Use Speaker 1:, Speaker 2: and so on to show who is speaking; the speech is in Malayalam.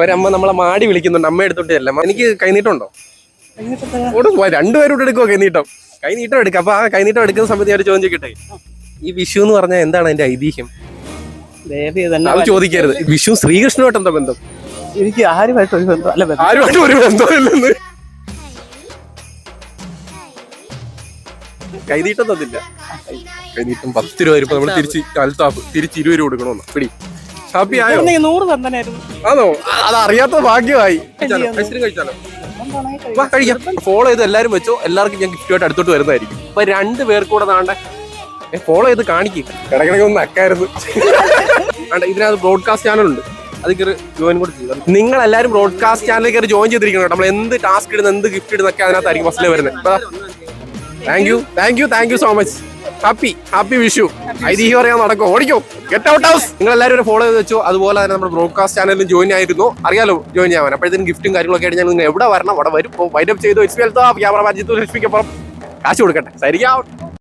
Speaker 1: ഒരമ്മ നമ്മളെ മാടി വിളിക്കുന്നുണ്ട് അമ്മ എടുത്തോണ്ട് ചെല്ലാം. എനിക്ക് കൈനീട്ടുണ്ടോ രണ്ടുപേരോട് എടുക്കുവോ കൈനീട്ടം? കൈനീട്ടം എടുക്കാം. അപ്പൊ ആ കൈനീട്ടം എടുക്കുന്ന സമയത്ത് ഞാൻ ചോദ്യം ചോദിക്കട്ടെ? ഈ വിഷു എന്ന് പറഞ്ഞാൽ എന്താണ് അതിന്റെ ഐതിഹ്യം? അത് ചോദിക്കരുത്. വിഷു ശ്രീകൃഷ്ണനുമായിട്ട് എന്താ ബന്ധം?
Speaker 2: എനിക്ക് ആരുമായിട്ട് ഒരു ബന്ധം അല്ല
Speaker 1: ആരുമായിട്ട് ഒരു ബന്ധമില്ലെന്ന് കൈനീട്ടം തന്നില്ല. കൈനീട്ടം പത്ത് രൂപ വരുമ്പോ നമ്മൾ തിരിച്ച് കാലത്താപ്പ് തിരിച്ച് ഇരുപത് രൂപ കൊടുക്കണമെന്ന് പിടി. ഹാപ്പി ആയോ?
Speaker 2: നൂറ് തന്നനായിരുന്നു.
Speaker 1: ആണോ? അത് അറിയാത്ത ഭാഗ്യമായി ഐസ്ക്രീം കഴിച്ചാലോ? വാ കഴിക്കാം. ഫോളോ ചെയ്ത് എല്ലാരും വെച്ചോ. എല്ലാവർക്കും ഞാൻ ഗിഫ്റ്റ് ആയിട്ട് അടുത്തോട്ട് വരുന്നതായിരിക്കും. അപ്പൊ രണ്ട് പേർ കൂടെ നാണ്ട ഫോളോ ചെയ്ത് കാണിക്കും. കിടക്കിടക്ക് ഒന്ന് അക്കായിരുന്നു ഇതിനകത്ത് ബ്രോഡ്കാസ്റ്റ് ചാനൽ ഉണ്ട്. അത് കയറി ജോയിൻ കൂടെ ചെയ്തു നിങ്ങൾ എല്ലാവരും ബ്രോഡ്കാസ്റ്റ് ചാനലിൽ കയറി ജോയിൻ ചെയ്തിരിക്കണം കേട്ടോ. നമ്മൾ എന്ത് ടാസ്ക് ഇടുന്ന എന്ത് ഗിഫ്റ്റ് ഇടുന്നൊക്കെ അതിനകത്തായിരിക്കും ഫസ്റ്റിൽ വരുന്നത്. Thank you thank you thank you so much happy happy Vishu. ഐതിഹ്യം അറിയാൻ നടക്കും ഓടിക്കോ. ഗെറ്റ് ഔട്ട് ഹൗസ് നിങ്ങൾ എല്ലാവരും ഒരു ഫോളോ ചെയ്ത് വെച്ചു. അതുപോലെ തന്നെ നമ്മുടെ ബ്രോഡ്കാസ്റ്റ് ചാനലിൽ ജോയിൻ ആയിരുന്നു. അറിയാലോ ജോയിൻ ചെയ്യാൻ. അപ്പോഴത്തേക്കും ഗിഫ്റ്റും കാര്യങ്ങളൊക്കെ ആയിട്ട് ഞാൻ നിങ്ങൾ എവിടെ വരണം? അവിടെ വരും. വൈൻഡപ്പ് ചെയ്തു. ക്യാമറ മാജിത്തു ലക്ഷ്മിക്കപ്പുറം കാശ് കൊടുക്കട്ടെ. സരിക്കാം